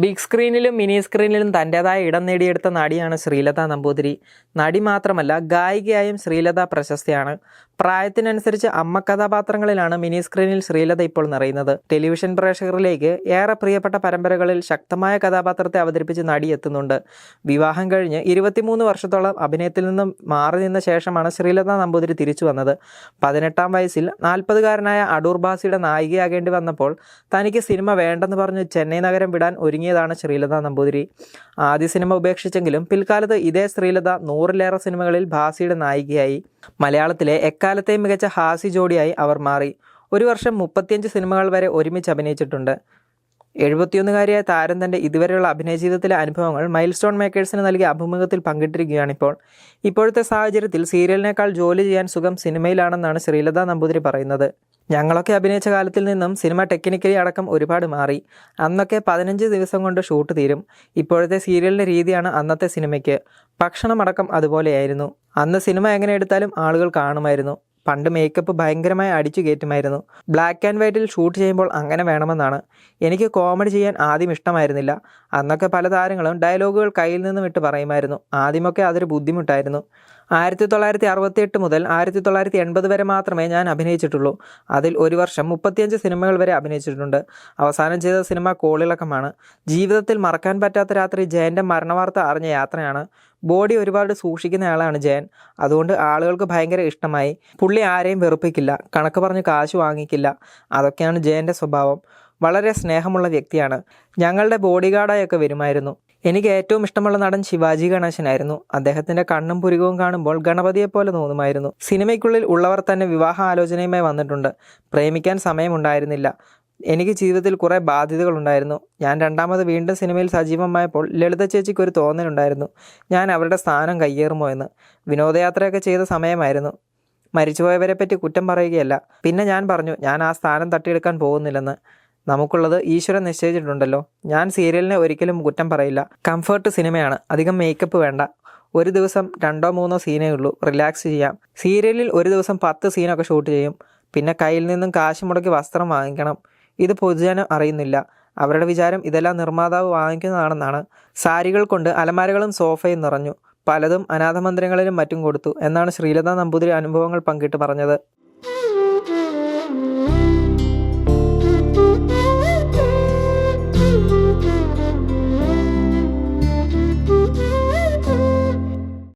Big സ്ക്രീനിലും mini സ്ക്രീനിലും തന്റേതായ ഇടം നേടിയെടുത്ത നടിയാണ് ശ്രീലത നമ്പൂതിരി. നടി മാത്രമല്ല ഗായികയായും ശ്രീലത പ്രശസ്തിയാണ്. പ്രായത്തിനനുസരിച്ച് അമ്മ കഥാപാത്രങ്ങളിലാണ് മിനി സ്ക്രീനിൽ ശ്രീലത ഇപ്പോൾ നിറയുന്നത്. ടെലിവിഷൻ പ്രേക്ഷകരിലേക്ക് ഏറെ പ്രിയപ്പെട്ട പരമ്പരകളിൽ ശക്തമായ കഥാപാത്രത്തെ അവതരിപ്പിച്ച് നടി എത്തുന്നുണ്ട്. വിവാഹം കഴിഞ്ഞ് ഇരുപത്തിമൂന്ന് വർഷത്തോളം അഭിനയത്തിൽ നിന്നും മാറി നിന്ന ശേഷമാണ് ശ്രീലത നമ്പൂതിരി തിരിച്ചു വന്നത്. പതിനെട്ടാം വയസ്സിൽ നാൽപ്പതുകാരനായ അടൂർ ബാസിയുടെ നായികയാകേണ്ടി വന്നപ്പോൾ തനിക്ക് സിനിമ വേണ്ടെന്ന് പറഞ്ഞ് ചെന്നൈ നഗരം വിടാൻ ഒരുങ്ങിയതാണ് ശ്രീലത നമ്പൂതിരി. ആദ്യ സിനിമ ഉപേക്ഷിച്ചെങ്കിലും പിൽക്കാലത്ത് ഇതേ ശ്രീലത നൂറിലേറെ സിനിമകളിൽ ഭാസിയുടെ നായികയായി. മലയാളത്തിലെ എക്കാലത്തെയും മികച്ച ഹാസി ജോഡിയായി അവർ മാറി. ഒരു വർഷം മുപ്പത്തിയഞ്ച് സിനിമകൾ വരെ ഒരുമിച്ച് അഭിനയിച്ചിട്ടുണ്ട്. എഴുപത്തിയൊന്നുകാരിയായ താരം തന്റെ ഇതുവരെയുള്ള അഭിനയ ജീവിതത്തിലെ അനുഭവങ്ങൾ മൈൽ സ്റ്റോൺ മേക്കേഴ്സിന് നൽകിയ അഭിമുഖത്തിൽ പങ്കിട്ടിരിക്കുകയാണിപ്പോൾ. ഇപ്പോഴത്തെ സാഹചര്യത്തിൽ സീരിയലിനേക്കാൾ ജോലി ചെയ്യാൻ സുഖം സിനിമയിലാണെന്നാണ് ശ്രീലത നമ്പൂതിരി പറയുന്നത്. ഞങ്ങളൊക്കെ അഭിനയിച്ച കാലത്തിൽ നിന്നും സിനിമ ടെക്നിക്കലി അടക്കം ഒരുപാട് മാറി. അന്നൊക്കെ പതിനഞ്ച് ദിവസം കൊണ്ട് ഷൂട്ട് തീരും. ഇപ്പോഴത്തെ സീരിയലിന്റെ രീതിയാണ് അന്നത്തെ സിനിമയ്ക്ക്. ഭക്ഷണമടക്കം അതുപോലെയായിരുന്നു. അന്ന് സിനിമ എങ്ങനെ എടുത്താലും ആളുകൾ കാണുമായിരുന്നു. പണ്ട് മേക്കപ്പ് ഭയങ്കരമായി അടിച്ചു കയറ്റുമായിരുന്നു. ബ്ലാക്ക് ആൻഡ് വൈറ്റിൽ ഷൂട്ട് ചെയ്യുമ്പോൾ അങ്ങനെ വേണമെന്നാണ്. എനിക്ക് കോമഡി ചെയ്യാൻ ആദ്യം ഇഷ്ടമായിരുന്നില്ല. അന്നൊക്കെ പല താരങ്ങളും ഡയലോഗുകൾ കയ്യിൽ നിന്നും ഇട്ട് പറയുമായിരുന്നു. ആദ്യമൊക്കെ അതൊരു ബുദ്ധിമുട്ടായിരുന്നു. ആയിരത്തി തൊള്ളായിരത്തി അറുപത്തിയെട്ട് മുതൽ ആയിരത്തി തൊള്ളായിരത്തി എൺപത് വരെ മാത്രമേ ഞാൻ അഭിനയിച്ചിട്ടുള്ളൂ. അതിൽ ഒരു വർഷം മുപ്പത്തിയഞ്ച് സിനിമകൾ വരെ അഭിനയിച്ചിട്ടുണ്ട്. അവസാനം ചെയ്ത സിനിമ കോളിളക്കമാണ്. ജീവിതത്തിൽ മറക്കാൻ പറ്റാത്ത രാത്രി ജയന്റെ മരണവാർത്ത അറിഞ്ഞ യാത്രയാണ്. ബോഡി ഒരുപാട് സൂക്ഷിക്കുന്ന ആളാണ് ജയൻ. അതുകൊണ്ട് ആളുകൾക്ക് ഭയങ്കര ഇഷ്ടമായി. പുള്ളി ആരെയും വെറുപ്പിക്കില്ല. കണക്ക് പറഞ്ഞ് കാശ് വാങ്ങിക്കില്ല. അതൊക്കെയാണ് ജയന്റെ സ്വഭാവം. വളരെ സ്നേഹമുള്ള വ്യക്തിയാണ്. ഞങ്ങളുടെ ബോഡി ഗാർഡായൊക്കെ വരുമായിരുന്നു. എനിക്ക് ഏറ്റവും ഇഷ്ടമുള്ള നടൻ ശിവാജി ഗണേശനായിരുന്നു. അദ്ദേഹത്തിന്റെ കണ്ണും പുരുകവും കാണുമ്പോൾ ഗണപതിയെ പോലെ തോന്നുമായിരുന്നു. സിനിമയ്ക്കുള്ളിൽ ഉള്ളവർ തന്നെ വിവാഹ ആലോചനയുമായി വന്നിട്ടുണ്ട്. പ്രേമിക്കാൻ സമയമുണ്ടായിരുന്നില്ല. എനിക്ക് ജീവിതത്തിൽ കുറേ ബാധ്യതകളുണ്ടായിരുന്നു ഞാൻ രണ്ടാമത് വീണ്ടും സിനിമയിൽ സജീവമായപ്പോൾ ലളിത ചേച്ചിക്ക് ഒരു തോന്നലുണ്ടായിരുന്നു ഞാൻ അവരുടെ സ്ഥാനം കയ്യേറുമോ എന്ന്. വിനോദയാത്രയൊക്കെ ചെയ്ത സമയമായിരുന്നു. മരിച്ചുപോയവരെ പറ്റി കുറ്റം പറയുകയല്ല. പിന്നെ ഞാൻ പറഞ്ഞു ഞാൻ ആ സ്ഥാനം തട്ടിയെടുക്കാൻ പോകുന്നില്ലെന്ന്. നമുക്കുള്ളത് ഈശ്വരൻ നിശ്ചയിച്ചിട്ടുണ്ടല്ലോ. ഞാൻ സീരിയലിനെ ഒരിക്കലും കുറ്റം പറയില്ല. കംഫർട്ട് സിനിമയാണ്. അധികം മേക്കപ്പ് വേണ്ട. ഒരു ദിവസം രണ്ടോ മൂന്നോ സീനേ ഉള്ളൂ. റിലാക്സ് ചെയ്യാം. സീരിയലിൽ ഒരു ദിവസം പത്ത് സീനൊക്കെ ഷൂട്ട് ചെയ്യും. പിന്നെ കയ്യിൽ നിന്നും കാശ് മുടക്കി വസ്ത്രം വാങ്ങിക്കണം. ഇത് പൊതുജനം അറിയുന്നില്ല. അവരുടെ വിചാരം ഇതെല്ലാം നിർമ്മാതാവ് വാങ്ങിക്കുന്നതാണെന്നാണ്. സാരികൾ കൊണ്ട് അലമാരകളും സോഫയും നിറഞ്ഞു. പലതും അനാഥ മന്ദിരങ്ങളിലും മറ്റും കൊടുത്തു. എന്നാണ് ശ്രീലത നമ്പൂതിരി അനുഭവങ്ങൾ പങ്കിട്ട് പറഞ്ഞത്.